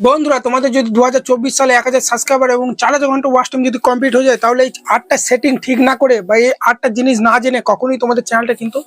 বন্ধুরা, তোমাদের যদি দু হাজার চব্বিশ সালে এক হাজার সাবস্ক্রাইবার এবং চার হাজার ঘণ্টা ওয়াচ টাইম যদি কমপ্লিট হয়ে যায়, তাহলে এই আটটা সেটিং ঠিক না করে বা এই আটটা জিনিস না জেনে কখনোই তোমাদের চ্যানেলটা কিন্তু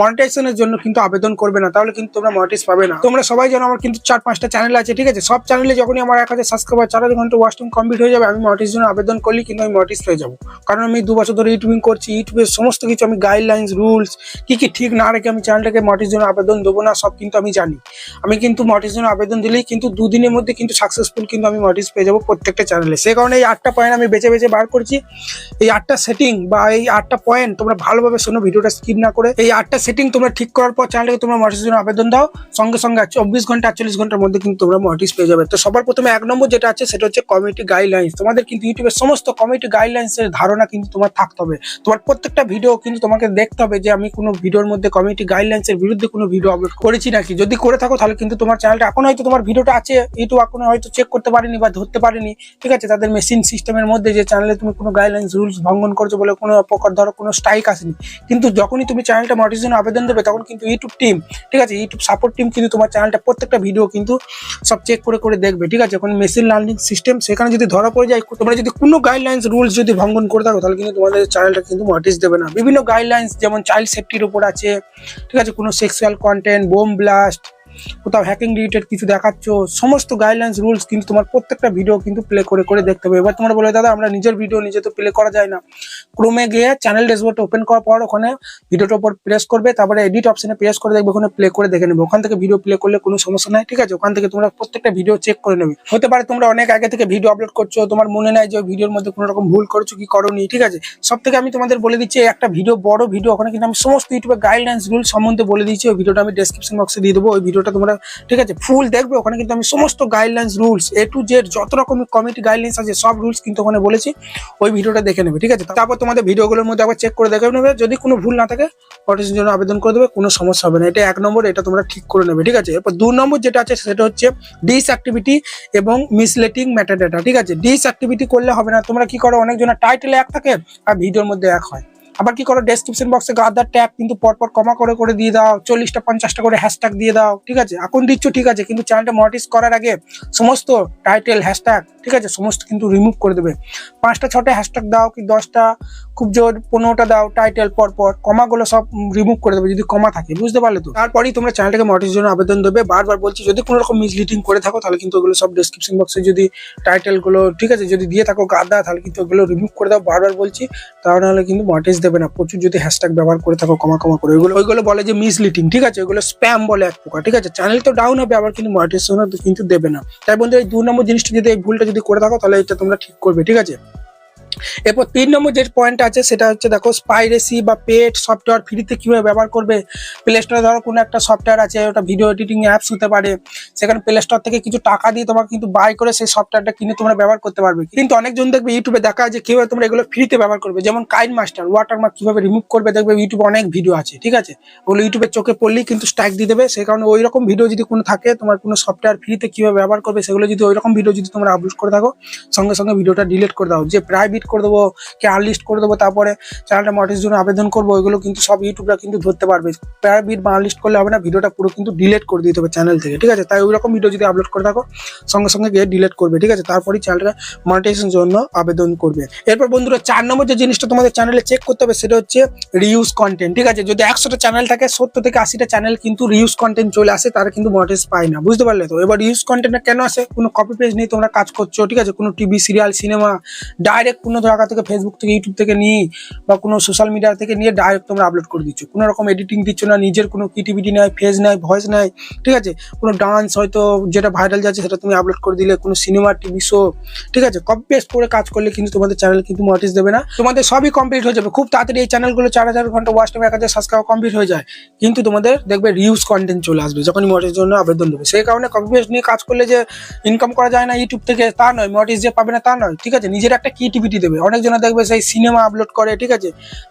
মনিটাইজেশনের জন্য কিন্তু আবেদন করবে না। তাহলে কিন্তু তোমরা মনিটাইজ পাবে না। তোমরা সবাই জানো আমার কিন্তু চার পাঁচটা চ্যানেল আছে, ঠিক আছে? সব চ্যানেলে যখনই আমার এক হাজার সাবস্ক্রাইবার চার হাজার ঘণ্টা ওয়াচ টাইম কমপ্লিট হয়ে যাবে, আমি মনিটাইজ জন্য আবেদন করলে কিন্তু আমি মনিটাইজ পেয়ে যাব। কারণ আমি দু বছর ধরে ইউটিউবিং করছি ইউটিউবের সমস্ত কিছু আমি গাইডলাইন্স রুলস কি কি ঠিক না রেখে আমি চ্যানেলটাকে মনিটাইজ জন্য আবেদন দেবো না, সব কিন্তু আমি জানি। আমি কিন্তু মনিটাইজ জন্য আবেদন দিলেই কিন্তু দুদিনের মধ্যে কিন্তু সাকসেসফুল কিন্তু আমি মনিটাইজ পেয়ে যাব প্রত্যেকটা চ্যানেলে সে কারণে এই আটটা পয়েন্ট আমি বেছে বেছে বার করছি। এই আটটা সেটিং বা এই আটটা পয়েন্ট তোমরা ভালোভাবে শোনো ভিডিওটা স্কিপ না করে। এই আটটা সেটিং তোমরা ঠিক করার পর চ্যানেলকে তোমরা মনিটাইজ জন্য আবেদন দাও। সঙ্গে সঙ্গে চব্বিশ ঘণ্টা, আটচল্লিশ ঘণ্টার মধ্যে কিন্তু তোমরা মনিটাইজ পেয়ে যাবে। তো সবার প্রথমে এক নম্বর যেটা আছে, সেটা হচ্ছে কমিটি গাইডলাইন্স তোমাদের কিন্তু ইউটিউবের সমস্ত কমিটি গাইডলাইন্সের ধারণা কিন্তু তোমার থাকতে হবে। তোমার প্রত্যেকটা ভিডিও কিন্তু তোমাকে দেখতে হবে যে আমি কোনো ভিডিওর মধ্যে কমিউনিটি গাইডলাইন্সের বিরুদ্ধে কোনো ভিডিও আপলোড করেছি নাকি। যদি করে থাকো তাহলে কিন্তু তোমার চ্যানেলটা এখন হয়তো তোমার ভিডিওটা আছে, ইউটিউব এখনও হয়তো চেক করতে পারেনি বা ধরতে পারেনি, ঠিক আছে? তাদের মেশিন সিস্টেমের মধ্যে যে চ্যানেলে তুমি কোনো গাইডলাইন্স রুলস ভঙ্গন করছ বলে কোনো অপকার ধরো কোনো স্ট্রাইক আসেনি। কিন্তু যখনই তুমি চ্যানেলটা জন্য আবেদন দেবে, তখন কিন্তু ইউটিউব টিম ঠিক আছে? ইউটিউব সাপোর্ট টিম কিন্তু তোমার চ্যানেলটা প্রত্যেকটা ভিডিও কিন্তু সব চেক করে করে দেখবে, ঠিক আছে? এখন মেশিন লার্নিং সিস্টেম সেখানে যদি ধরা পড়ে যায়, তোমরা যদি কোনো গাইডলাইন্স রুলস যদি ভঙ্গন করে থাকো, তাহলে কিন্তু তোমাদের চ্যানেলটা কিন্তু মনিটাইজ দেবে না। বিভিন্ন গাইডলাইন্স যেমন চাইল্ড সেফটির উপর আছে, ঠিক আছে? কোনো সেক্সুয়াল কন্টেন্ট বোম ব্লাস্ট কোথাও হ্যাকিং রিলেটেড কিছু দেখাচ্ছ, সমস্ত গাইডলাইন্স রুলস কিন্তু তোমার প্রত্যেকটা ভিডিও কিন্তু প্লে করে করে দেখতে হবে। এবার তোমরা বলে দাদা, আমরা নিজের ভিডিও নিজে তো প্লে করা যায় না। ক্রোমে গিয়ে চ্যানেল ড্যাশবোর্ড ওপেন করার পর ওখানে ভিডিওটার উপর প্রেস করবে, তারপরে এডিট অপশনে প্রেস করে দেখবে, ওখানে প্লে করে দেখে নেবে। ওখান থেকে ভিডিও প্লে করলে কোনো সমস্যা নাই, ঠিক আছে? ওখান থেকে তোমরা প্রত্যেকটা ভিডিও চেক করে নেবে। হতে পারে তোমরা অনেক আগে থেকে ভিডিও আপলোড করছ, তোমার মনে নাই যে ভিডিওর মধ্যে কোনো রকম ভুল করছ, কি করোনি, ঠিক আছে? সব থেকে আমি তোমাদের বলে দিচ্ছি একটা ভিডিও বড় ভিডিও ওখানে কিন্তু আমি সমস্ত ইউটিউবে গাইডলাইন্স রুল সম্বন্ধে বলে দিচ্ছি ওই ভিডিওটা আমি ডেসক্রিপশন বক্সে দিয়ে দেবো, ওই ভিডিওটা তোমরা, ঠিক আছে ফুল দেখবে। ওখানে কিন্তু আমি সমস্ত guidelines rules A to Z যত রকম কমিটি গাইডলাইন্স আছে, সব রুলস কিন্তু ওখানে বলেছি। ওই ভিডিওটা দেখে নেবে, ঠিক আছে? তারপর তোমাদের ভিডিওগুলোর মধ্যে আবার চেক করে দেখে নেবে। যদি কোনো ভুল না থাকে নোটিশের জন্য আবেদন করে দেবে, কোনো সমস্যা হবে না। এটা এক নম্বর, এটা তোমরা ঠিক করে নেবে, ঠিক আছে? এরপর দু নম্বর যেটা আছে, সেটা হচ্ছে ডিস অ্যাক্টিভিটি এবং মিসলেটিং ম্যাটার ম্যাটাডাটা ঠিক আছে? ডিস অ্যাক্টিভিটি করলে হবে না। তোমরা কি করো, অনেকজনের টাইটেলে এক থাকে, আর ভিডিওর মধ্যে এক হয়। আবার কি করো ডেসক্রিপশন বক্সে গাদার ট্যাগ কিন্তু পরপর কমা করে করে দিয়ে দাও, চল্লিশটা, পঞ্চাশটা করে হ্যাশট্যাগ দিয়ে দাও, ঠিক আছে? এখন দিচ্ছ, ঠিক আছে, কিন্তু চ্যানেলটা মনিটাইজ করার আগে সমস্ত টাইটেল হ্যাশট্যাগ ঠিক আছে, সমস্ত কিন্তু রিমুভ করে দেবে। পাঁচটা, ছটা হ্যাশট্যাগ দাও কি, দশটা, খুব জোর, পনেরোটা দাও টাইটেল পরপর কমাগুলো সব রিমুভ করে দেবে, যদি কমা থাকে, বুঝতে পারলে তো? তারপরেই তোমরা চ্যানেলটাকে মনিটাইজের জন্য আবেদন দেবে। বারবার বলছি, যদি কোনো রকম মিসলিডিং করে থাকো, তাহলে কিন্তু ওগুলো সব ডেসক্রিপশন বক্সে যদি টাইটেলগুলো ঠিক আছে, যদি দিয়ে থাকো গাদা, তাহলে কিন্তু ওগুলো রিমুভ করে দাও। বারবার বলছি, তাহলে কিন্তু মনিটাইজ দেবে। না। প্রচুর যদি হ্যাশট্যাগ ব্যবহার করে থাকো কমা কমা করে। ওইগুলো ওইগুলো বলে যে মিসলিডিং ঠিক আছে? ওইগুলো স্প্যাম বলে এক প্রকার, ঠিক আছে? চ্যানেল তো ডাউন হবে, আবার কিন্তু মনিটাইজেশন কিন্তু দেবে না। তাই বন্ধু এই দু নম্বর জিনিসটা যদি এই ভুলটা যদি করে থাকো, তাহলে এটা তোমরা ঠিক করবে, ঠিক আছে? এরপর তিন নম্বর যে পয়েন্ট আছে, সেটা হচ্ছে দেখো স্পাইরেসি বা পেট সফটওয়্যার ফ্রিতে কীভাবে ব্যবহার করবে? প্লে স্টোরে ধরো কোনো একটা সফটওয়্যার আছে, ওটা ভিডিও এডিটিং অ্যাপস হতে পারে। সেখানে প্লে স্টোর থেকে কিছু টাকা দিয়ে তোমাকে কিন্তু বাই করে সেই সফটওয়্যারটা কিনে তোমরা ব্যবহার করতে পারবে। কিন্তু অনেকজন দেখবে ইউটিউবে দেখা যে কীভাবে তোমরা এগুলো ফ্রিতে ব্যবহার করবে। যেমন কাইন মাস্টার ওয়াটারমার্ক কীভাবে রিমুভ করবে, দেখবে ইউটিউবে অনেক ভিডিও আছে, ঠিক আছে? ওগুলো ইউটিউবের চোখে পড়লেই কিন্তু স্ট্রাইক দিয়ে দেবে। সেই কারণে ওই রকম ভিডিও যদি কোনো থাকে, তোমার কোনো সফটওয়্যার ফ্রিতে কীভাবে ব্যবহার করবে, সেগুলো যদি ওই রকম ভিডিও যদি তোমরা আপলোড করে থাকো, সঙ্গে সঙ্গে ভিডিওটা ডিলিট করে দাও। যে প্রাইভেট করে দেবো কে আনলিস্ট করে দেবো, তারপরে চ্যানেলটা মটিস জন্য আবেদন করব, ওইগুলো কিন্তু সব ইউটিউবরা কিন্তু ধরতে পারবে। প্রাইভেট বা আনলিস্ট করলে হবে না ভিডিওটা পুরো কিন্তু ডিলেট করে দিতে হবে চ্যানেল থেকে, ঠিক আছে? তাই ওই রকম ভিডিও যদি আপলোড করে থাকো, সঙ্গে সঙ্গে গিয়ে ডিলেট করবে, ঠিক আছে? তারপরেই চ্যানেলটা মনিটাইজেশন জন্য আবেদন করবে। এরপর বন্ধুরা, চার নম্বর যে জিনিসটা তোমাদের চ্যানেলে চেক করতে হবে, সেটা হচ্ছে রিউজ কন্টেন্ট ঠিক আছে? যদি একশোটা চ্যানেল থাকে, সত্তর থেকে আশিটা চ্যানেল কিন্তু রিউজ কন্টেন্ট চলে আসে, তারা কিন্তু মনিটাইজ পায় না, বুঝতে পারলে তো? এবার রিউজ কন্টেন্টটা কেন আসে? কোনো কপি পেজ নেই, তোমরা কাজ করছ, ঠিক আছে? কোনো টিভি সিরিয়াল সিনেমা ডাইরেক্ট কোনো জায়গা থেকে ফেসবুক থেকে ইউটিউব থেকে নিয়ে বা কোনো সোশ্যাল মিডিয়া থেকে নিয়ে ডাইরেক্ট তোমরা আপলোড করে দিচ্ছ। কোনো রকম এডিটিং দিচ্ছ না, নিজের কোনো ক্রিয়েটিভিটি নাই ফেজ নাই ভয়েস নাই, ঠিক আছে? কোনো ডান্স হয়তো যেটা ভাইরাল যাচ্ছে সেটা তুমি আপলোড করে দিলে, কোনো সিনেমা টিভি শো ঠিক আছে? কপি পেস্ট করে কাজ করলে কিন্তু তোমাদের চ্যানেল কিন্তু মনিটাইজ দেবে না। তোমাদের সবই কমপ্লিট হয়ে যাবে। খুব তাড়াতাড়ি এই চ্যানেলগুলো চার হাজার ঘণ্টা ওয়াচ টাইম এক হাজার সাবস্ক্রাইব কমপ্লিট হয়ে যায়। কিন্তু তোমাদের দেখবে রিউজ কন্টেন্ট চলে আসবে যখনই মনিটাইজ জন্য আবেদন দেবে। সেই কারণে কপি পেস্ট নিয়ে কাজ করলে যে ইনকাম করা যায় না ইউটিউব থেকে, তা নয়। মনিটাইজ যে পাবে না, তা নয়। ঠিক আছে? নিজের একটা ক্রিয়েটিভিটি দেবে। অনেকজনে দেখবে সেই সিনেমা আপলোড করে, ঠিক আছে?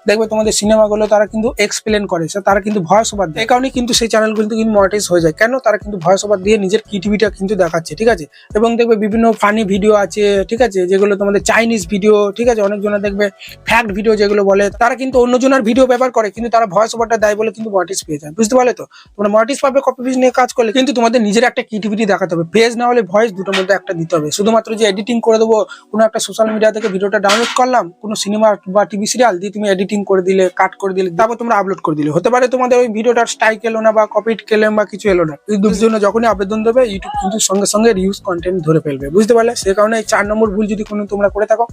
দেখবে তোমাদের সিনেমাগুলো তারা কিন্তু এক্সপ্লেন করে তারা কিন্তু ভয়েস ওভার দেয়। কারণে কিন্তু সেই চ্যানেলগুলো কিন্তু মনিটাইজ হয়ে যায়। কেন? তারা কিন্তু ভয়েস ওভার দিয়ে নিজের ক্রিয়েটিভিটা কিন্তু দেখাচ্ছে, ঠিক আছে? এবং দেখবে বিভিন্ন ফানি ভিডিও আছে, ঠিক আছে? যেগুলো তোমাদের চাইনিজ ভিডিও ঠিক আছে? অনেকজনে দেখবে ফ্যাক্ট ভিডিও যেগুলো বলে, তারা কিন্তু অন্যজনের ভিডিও ব্যবহার করে, কিন্তু তারা ভয়েস ওভারটা দেয় বলে কিন্তু মনিটাইজ পেয়ে যায়। বুঝতে পারলে তো? তোমরা মনিটাইজ পাবে কপি পেজ নিয়ে কাজ করলে, কিন্তু তোমাদের নিজের একটা ক্রিয়েটিভিটি দেখাতে হবে। পেজ না হলে ভয়েস দুটোর মধ্যে একটা দিতে হবে। শুধুমাত্র যে এডিটিং করে দেবো, কোনো একটা সোশ্যাল মিডিয়া থেকে ভিডিওটা ডাউনলোড করলাম, কোনো সিনেমা বা টিভি সিরিয়াল দিয়ে তুমি এডিটিং করে দিলে কাট করে দিলে, তারপর তোমরা আপলোড করে দিলে। হতে পারে তোমাদের ওই ভিডিওটার স্ট্রাইক এলো না বা কপিট কেলেম বা কিছু এলো না। ইউটিউবের জন্য যখনই আবেদন দেবে ইউটিউব কিন্তু সঙ্গে সঙ্গে রিউজ কন্টেন্ট ধরে ফেলবে। বুঝতে পারলে? সে কারণে এই চার নম্বর ভুল যদি কোনো তোমরা করে থাকো,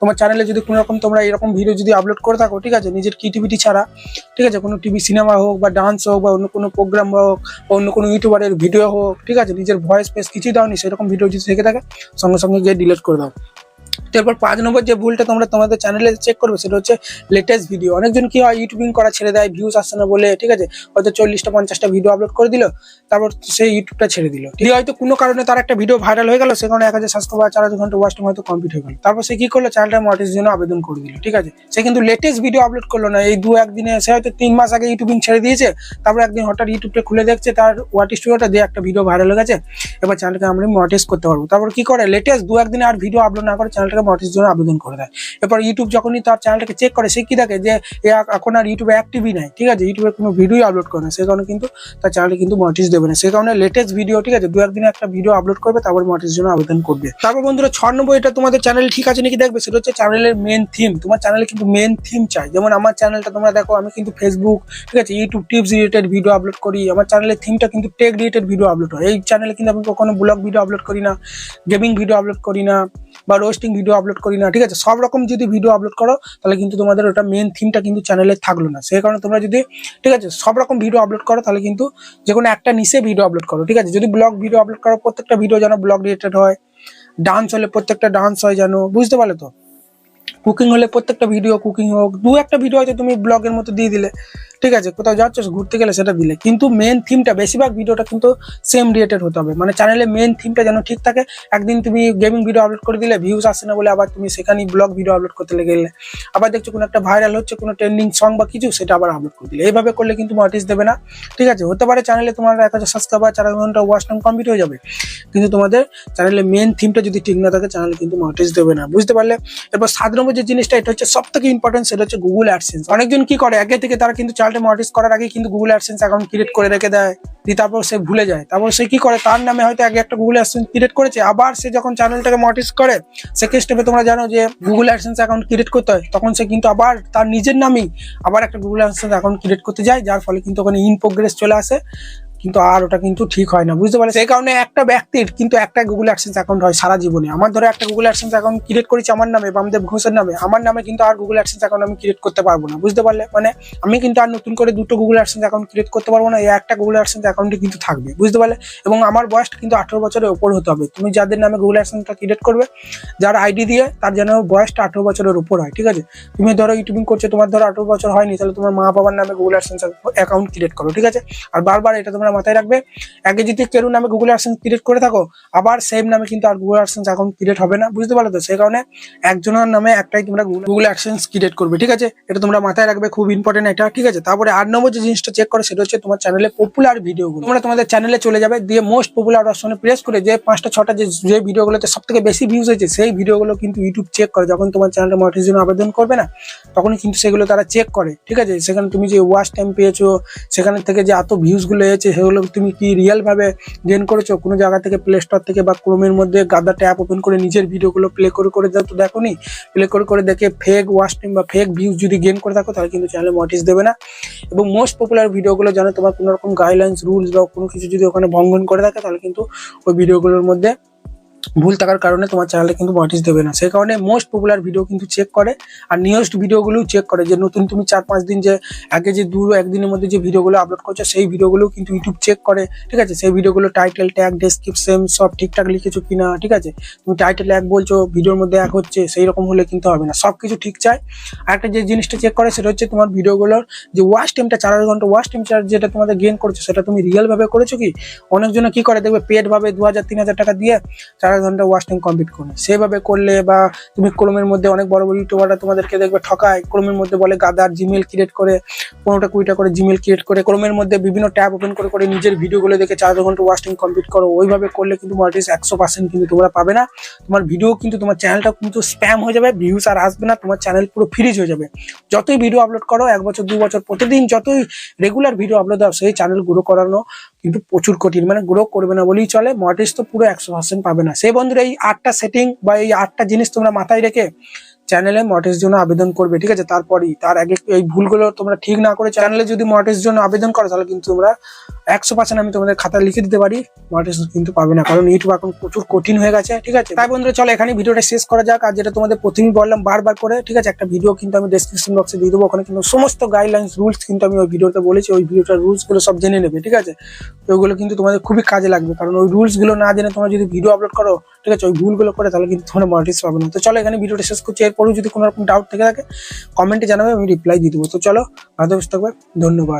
তোমার চ্যানেলে যদি কোনো রকম তোমরা এরকম ভিডিও যদি আপলোড করে থাকো, ঠিক আছে? নিজের ক্রিয়েটিভিটি ছাড়া, ঠিক আছে? কোনো টিভি সিনেমা হোক বা ডান্স হোক বা অন্য কোনো প্রোগ্রাম হোক, বা অন্য কোনো ইউটিউবারের ভিডিও হোক, ঠিক আছে? নিজের ভয়েস পেস কিছুই দাওনি, সেরকম ভিডিও যদি থেকে থাকে, সঙ্গে সঙ্গে গিয়ে ডিলিট করে দাও। তারপর পাঁচ নম্বর যে ভুলটা তোমরা তোমাদের চ্যানেলে চেক করবে সেটা হচ্ছে লেটেস্ট ভিডিও অনেকজন কি হয় ইউটিউবিং করা ছেড়ে দেয় ভিউজ আসছে না বলে, ঠিক আছে? হয়তো চল্লিশটা, পঞ্চাশটা ভিডিও আপলোড করে দিল, তারপর সেই ইউটিউবটা ছেড়ে দিল। দিয়ে হয়তো কোনো কারণে তার একটা ভিডিও ভাইরাল হয়ে গেল সেখানে এক হাজার সাতশো বা চার হাজার ঘণ্টা ওয়াচ টাইম হয়তো কমপ্লিট হয়ে গেল। তারপর সে কি করল? চ্যানেলটা মনিটাইজের জন্য আবেদন করে দিল, ঠিক আছে? সে কিন্তু লেটেস্ট ভিডিও আপলোড করল না। এই দু একদিনে সে হয়তো তিন মাস আগে ইউটিউবিং ছেড়ে দিয়েছে, তারপর একদিন হঠাৎ ইউটিউবটা খুলে দেখছে, তার ওয়াট স্টুডিওটা দিয়ে একটা ভিডিও ভাইরাল হয়ে গেছে, এবার চ্যানেলকে আমরা মনিটাইজ করতে পারব। তারপর কি করে? লেটেস্ট দু একদিনে আর ভিডিও আপলোড না করে চ্যানেলটাকে মনিটাইজের জন্য আবেদন করে দেয়। এরপর ইউটিউব যখনই তার চ্যানেলটাকে চেক করে, সে কি দেখে যে এখন আর ইউটিউবে অ্যাক্টিভই নাই, ঠিক আছে? ইউটিউবে কোনো ভিডিও আপলোড করে না। সে কারণে কিন্তু তার চ্যানেলে কিন্তু মনিটাইজ দেবে না। সে কারণে লেটেস্ট ভিডিও ঠিক আছে? দু একদিনে একটা ভিডিও আপলোড করবে, তারপর মনিটাইজের জন্য আবেদন করবে। তারপর বন্ধুরা ছ নম্বর এটা তোমাদের চ্যানেল ঠিক আছে নাকি দেখবে? সেটা হচ্ছে চ্যানেলের মেন থিম তোমার চ্যানেলে কিন্তু মেন থিম চাই। যেমন আমার চ্যানেলটা তোমরা দেখো, আমি কিন্তু ফেসবুক ঠিক আছে? YouTube tips related video upload করি। আমার চ্যানেলের থিমটা কিন্তু টেক রিলেটেড ভিডিও আপলোড হয়। এই চ্যানেলে কিন্তু আমি কখনো ব্লগ ভিডিও আপলোড করি না গেমিং ভিডিও আপলোড করি না, বা রোস্টিং ভিডিও আপলোড করি না, ঠিক আছে? সব রকম যদি ভিডিও আপলোড করো, তাহলে কিন্তু তোমাদের ওটা মেন থিমটা কিন্তু চ্যানেলে থাকল না। সেই কারণে তোমরা যদি, ঠিক আছে? সব রকম ভিডিও আপলোড করো, তাহলে কিন্তু যে কোনো একটা নিচে ভিডিও আপলোড করো, ঠিক আছে? যদি ব্লগ ভিডিও আপলোড করো, প্রত্যেকটা ভিডিও যেন ব্লগ রিলেটেড হয় ডান্স হলে প্রত্যেকটা ডান্স হয় যেন, বুঝতে পারলে তো? কুকিং হলে প্রত্যেকটা ভিডিও কুকিং হোক, দু একটা ভিডিও হয়তো তুমি ব্লগের মতো দিয়ে দিলে। ঠিক আছে, কোথাও যাচ্ছ, ঘুরতে গেলে সেটা দিলে। কিন্তু মেন থিমটা বেশিরভাগ ভিডিওটা কিন্তু সেম রিলেটেড হতে হবে। মানে চ্যানেলে মেন থিমটা যেন ঠিক থাকে, একদিন তুমি গেমিং ভিডিও আপলোড করে দিলে ভিউজ আসে না বলে আবার তুমি সেখানেই ব্লগ ভিডিও আপলোড করতে গেলে। আবার দেখছ কোনো একটা ভাইরাল হচ্ছে, কোনো ট্রেন্ডিং সং বা কিছু, সেটা আবার আপলোড করে দিলে। এইভাবে করলে কিন্তু মনিটাইজ দেবে না। ঠিক আছে, হতে পারে চ্যানেলে তোমার এক হাজার সাবস্ক্রাইবার চার ঘণ্টা ওয়াচ টাইম কমপ্লিট হয়ে যাবে। কিন্তু তোমাদের চ্যানেলের মেন থিমটা যদি ঠিক না থাকে চ্যানেলে কিন্তু মনিটাইজ দেবে না। বুঝতে পারলে? এরপর সাত নম্বর যে জিনিসটা, এটা হচ্ছে সব থেকে ইম্পর্টেন্ট সেটা হচ্ছে গুগল অ্যাডসেন্স অনেকজন কি করে? আগে থেকে তারা কিন্তু চ্যানেলটা মনিটাইজ করার আগে কিন্তু গুগল অ্যাডসেন্স অ্যাকাউন্ট ক্রিয়েট করে রেখে দেয়, দিয়ে তারপর সে ভুলে যায়। তারপর সে কি করে? তার নামে হয়তো আগে একটা গুগল অ্যাডসেন্স ক্রিয়েট করেছে, আবার সে যখন চ্যানেলটাকে মনিটাইজ করে সেকেন্ড স্টেপে তোমরা জানো যে গুগল অ্যাডসেন্স অ্যাকাউন্ট ক্রিয়েট করতে হয়, তখন সে কিন্তু আবার তার নিজের নামেই আবার একটা গুগল অ্যাডসেন্স অ্যাকাউন্ট ক্রিয়েট করতে যায়, যার ফলে কিন্তু ওখানে ইন প্রোগ্রেস চলে আসে। কিন্তু আর ওটা কিন্তু ঠিক হয় না, বুঝতে পারলে? সেই কারণে একটা ব্যক্তির কিন্তু একটা গুগল অ্যাডসেন্স অ্যাকাউন্ট হয় সারা জীবনে। আমার ধরে একটা গুগল অ্যাডসেন্স অ্যাকাউন্ট ক্রিয়েট করেছি আমার নামে বামদেব ঘোষের নামে, আমার নামে কিন্তু আর গুগল অ্যাডসেন্স অ্যাকাউন্ট আমি ক্রিয়েট করতে পারব না, বুঝতে পারলে? মানে আমি কিন্তু আর নতুন করে দুটো গুগল অ্যাডসেন্স অ্যাকাউন্ট ক্রিয়েট করতে পারব না, এই একটা গুগল অ্যাডসেন্স অ্যাকাউন্টে কিন্তু থাকবে, বুঝতে পারলে? এবং আমার বয়সটা কিন্তু আঠারো বছরের ওপর হতে হবে। তুমি যাদের নামে গুগল অ্যাডসেন্সটা ক্রিয়েট করবে, যার আইডি দিয়ে তার যেন বয়সটা আঠারো বছরের উপর হয়, ঠিক আছে? তুমি ধরো ইউটিউবিং করছ, তোমার ধরো আঠারো বছর হয়নি, তাহলে তোমার মা বাবার নামে গুগল অ্যাডসেন্স অ্যাকাউন্ট ক্রিয়েট করো, ঠিক আছে? আর বারবার এটা তোমরা মাথায় রাখবে। আগে যদি কেউ নামে গুগল অ্যাডসেন্স ক্রিয়েট করে থাকো, আবার সেম নামে কিন্তু আর গুগল অ্যাডসেন্স অ্যাকাউন্ট ক্রিয়েট হবে না। বুঝতে পারল তো? সেই কারণে একজনের নামে একটাই তোমরা গুগল অ্যাডসেন্স ক্রিয়েট করবে, ঠিক আছে? এটা তোমরা মাথায় রাখবে, খুব ইম্পর্টেন্ট এটা, ঠিক আছে? তারপরে আট নম্বর যে জিনিসটা চেক করে, সেটা হচ্ছে তোমার চ্যানেলে পপুলার ভিডিওগুলো তোমরা তোমাদের চ্যানেলে চলে যাবে, দিয়ে মোস্ট পপুলার অপশনে প্রেস করে যে পাঁচটা, ছটা যে যে ভিডিওগুলোতে সব থেকে বেশি ভিউজ হয়েছে, সেই ভিডিওগুলো কিন্তু ইউটিউব চেক করে। যখন তোমার চ্যানেলে মনিটাইজের জন্য আবেদন করবে না, তখনই কিন্তু সেগুলো তারা চেক করে, ঠিক আছে? সেখানে তুমি যে ওয়াচ টাইম পেয়েছ, সেখান থেকে যে এত ভিউজগুলো এসেছে সেগুলো তুমি কি রিয়েলভাবে গেন করেছ? কোনো জায়গা থেকে প্লে স্টোর থেকে বা ক্রোমের মধ্যে গাদা ট্যাপ ওপেন করে নিজের ভিডিওগুলো প্লে করে করে তো দেখো নি। প্লে করে করে দেখে ফেক ওয়াচ টাইম বা ফেক ভিউজ যদি গেন করে থাকো, তাহলে কিন্তু চ্যানেলে মটিস দেবে না। এবং মোস্ট পপুলার ভিডিওগুলো যেন তোমার কোনো রকম গাইডলাইন্স রুলস বা কোনো কিছু যদি ওখানে ভঙ্গন করে থাকে, তাহলে কিন্তু ওই ভিডিওগুলোর মধ্যে ভুল থাকার কারণে তোমার চ্যানেলে কিন্তু মনিটাইজ দেবে না। সেই কারণে মোস্ট পপুলার ভিডিও কিন্তু চেক করে আর নিউজড ভিডিওগুলোও চেক করে যে নতুন তুমি চার পাঁচ দিন যে আগে যে দু একদিনের মধ্যে যে ভিডিওগুলো আপলোড করছ, সেই ভিডিওগুলো কিন্তু ইউটিউব চেক করে, ঠিক আছে? সেই ভিডিওগুলো টাইটেল ট্যাগ ডেসক্রিপশন সব ঠিকঠাক লিখেছো কিনা, ঠিক আছে? তুমি টাইটেল এক বলছো ভিডিওর মধ্যে এক হচ্ছে, সেই রকম হলে কিন্তু হবে না। সব কিছু ঠিক চাই। আর একটা যে জিনিসটা চেক করে, সেটা হচ্ছে তোমার ভিডিওগুলোর যে ওয়াশ টাইমটা চার হাজার ঘণ্টা ওয়াচ টাইম চার্জ যেটা তোমাদের গেন করছ, সেটা তুমি রিয়েল ভাবে করেছ কি? অনেকজনে কি করে দেখবে পেড ভাবে দু হাজার, তিন হাজার টাকা দিয়ে চার চার ঘণ্টা টাইম কমপ্লিট করে সেভাবে করলে বা তুমি ক্রোমের মধ্যে অনেক বড় বড় ইউটিউবাররা তোমাদেরকে দেখবে ঠকায়। ক্রোমের মধ্যে বলে গাদার জিমেল ক্রিয়েট করে, পনেরোটা কুড়িটা করে জিমেল ক্রিয়েট করে ক্রোমের মধ্যে বিভিন্ন ট্যাব ওপেন করে করে নিজের ভিডিওগুলো দেখে চার ঘণ্টা ওয়াচ টাইম কমপ্লিট করো। ওইভাবে করলে কিন্তু মনিটাইজ একশো পার্সেন্ট কিন্তু তোমরা পাবে না। তোমার ভিডিও কিন্তু তোমার চ্যানেলটা কিন্তু স্প্যাম হয়ে যাবে ভিউজ আর আসবে না, তোমার চ্যানেল পুরো ফ্রিজ হয়ে যাবে। যতই ভিডিও আপলোড করো, এক বছর, দু বছর, প্রতিদিন যতই রেগুলার ভিডিও আপলোড দাও, সেই চ্যানেল গ্রো করানো কিন্তু প্রচুর কঠিন। মানে গ্রো করবে না বলেই চলে মনিটাইজ তো পুরো একশো পার্সেন্ট পাবে না। সেই বন্ধুরা এই আটটা সেটিং বা এই আটটা জিনিস তোমরা মাথায় রেখে চ্যানেলে মটের জন্য আবেদন করবে, ঠিক আছে? তারপরেই, তার আগে এই ভুলগুলো তোমরা ঠিক না করে চ্যানেলে যদি মটের জন্য আবেদন করো, তাহলে কিন্তু তোমরা একশো পার্সেন্ট আমি তোমাদের খাতায় লিখে দিতে পারি মটেস কিন্তু পাবে না, কারণ ইউটিউব এখন প্রচুর কঠিন হয়ে গেছে, ঠিক আছে? তাই বন্ধুরা, চলো এখানে ভিডিওটা শেষ করা যাক, আর যেটা তোমাদের প্রথমেই বললাম বারবার করে, ঠিক আছে? একটা ভিডিও কিন্তু আমি ডেসক্রিপশন বক্সে দিয়ে দেবো, ওখানে কিন্তু সমস্ত গাইডলাইন্স রুলস কিন্তু আমি ওই ভিডিওতে বলেছি, ওই ভিডিওটার রুলসগুলো সব জেনে নেবে, ঠিক আছে? ওইগুলো কিন্তু তোমাদের খুবই কাজে লাগবে, কারণ ওই রুলসগুলো না জেনে তোমরা যদি ভিডিও আপলোড করো ঠিক আছে, ওই ভুলগুলো করে তাহলে কিন্তু তোমরা মনিটাইজ পাবে না। তো চলো এখানে ভিডিওটা শেষ করছি। এরপরেও যদি কোনো রকম ডাউট থেকে থাকে কমেন্টে জানাবে, আমি রিপ্লাই দিয়ে দেবো। তো চলো, ভালো থাকবে ধন্যবাদ।